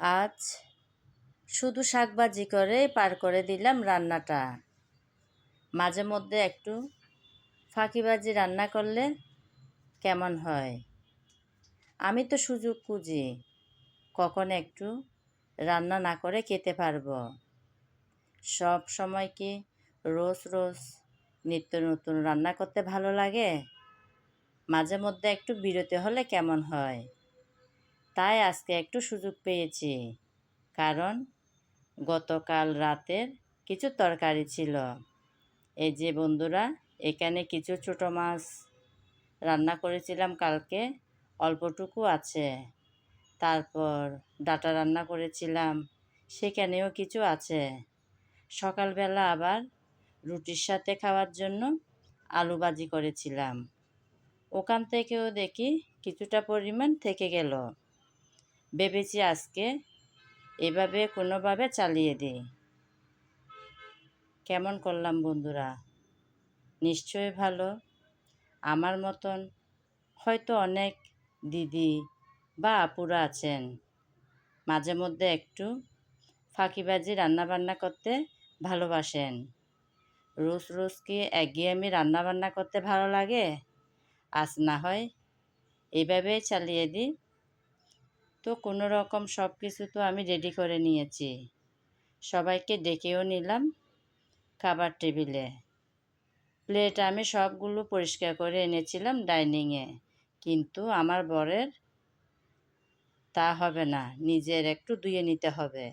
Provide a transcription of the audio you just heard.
আজ শুধু শাকবাজি করেই পার করে দিলাম রান্নাটা। মাঝে মধ্যে একটু ফাঁকিবাজি রান্না করলে কেমন হয়? আমি তো সুযোগ খুঁজি, কখন একটু রান্না না করে খেতে পারব। সব সময় কি রোজ রোজ নিত্য নতুন রান্না করতে ভালো লাগে? মাঝে মধ্যে একটু বিরতি হলে কেমন হয়? তাই আজকে একটু সুযোগ পেয়েছি। কারণ গতকাল রাতের কিছু তরকারি ছিল। এই যে বন্ধুরা, এখানে কিছু ছোটো মাছ রান্না করেছিলাম কালকে, অল্পটুকু আছে। তারপর ডাটা রান্না করেছিলাম, সেখানেও কিছু আছে। সকালবেলা আবার রুটির সাথে খাওয়ার জন্য আলু ভাজি করেছিলাম। ওখান থেকেও দেখি কিছুটা পরিমাণ থেকে গেল। ভেবেছি আজকে এভাবে কোনোভাবে চালিয়ে দিই। কেমন করলাম বন্ধুরা? নিশ্চয়ই ভালো। আমার মতন হয়তো অনেক দিদি বা আপুরা আছেন। মাঝে মধ্যে একটু ফাঁকিবাজি রান্নাবান্না করতে ভালোবাসেন। রোজ রোজ কি একঘেয়েমি রান্নাবান্না করতে ভালো লাগে? আজ না হয় এভাবেই চালিয়ে দিই। তো কোনো রকম সব কিছু তো আমি রেডি করে নিয়েছি। সবাইকে ডেকেও নিলাম খাবার টেবিলে। প্লেট আমি সবগুলো পরিষ্কার করে এনেছিলাম ডাইনিংয়ে, কিন্তু আমার বরের তা হবে না, নিজের একটু ধুয়ে নিতে হবে।